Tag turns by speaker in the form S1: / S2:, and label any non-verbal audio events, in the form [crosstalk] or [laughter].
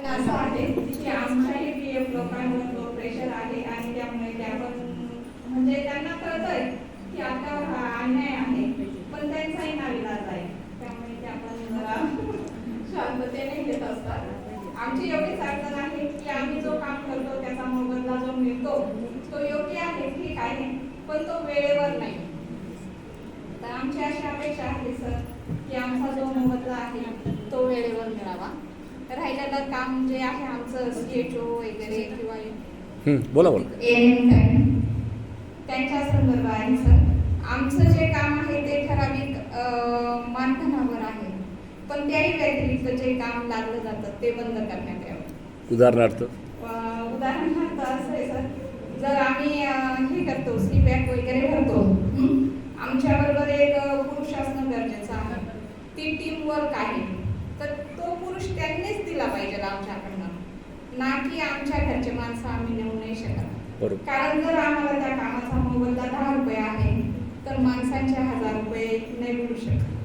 S1: पण असं आहे की आमच्याही पी एफ लोकांवर तो प्रेशर आहे आणि त्यामुळे ते आपण म्हणजे त्यांना कळतंय की आता हा अन्याय आहे पण त्यांचाही नाविलाज आहे. त्यामुळे त्या आपण जरा [laughs] शांततेने घेत असतात. आमची एवढीच अडचण आहे की आम्ही जो काम करतो त्याचा मोबदला जो मिळतो तो योग्य आहे ठीक आहे पण तो वेळेवर नाही. तर आमची अशी अपेक्षा आहे सर की आमचा जो मोबदला आहे तो वेळेवर मिळावा. राहिलेलं काम जे आहे आमचं सीएचओ वगैरे किंवा
S2: हं, बोला बोला.
S1: त्यांच्या संदर्भ आहे सर आमचं जे काम आहे ते ठराविक मानधनावर आहे. पण त्याही व्यतिरिक्त जे काम लागलं जातं ते बंद करण्यात यावं.
S2: उदाहरणार्थ?
S1: उदाहरणार्थ असं आहे सर जर आम्ही हे करतो सी बॅग वगैरे भरतो? आमच्याबरोबर एक पुरुष असणं गरजेचं आहे. ती टीम वर्क आहे तर तो पुरुष त्यांनीच दिला पाहिजे आमच्याकडनं ना की आमच्या घरचे माणसं आम्ही नेऊ नाही शकत. कारण जर आम्हाला त्या कामाचा मोबदला दहा रुपये आहे तर माणसांचे हजार रुपये नाही मिळू शकत.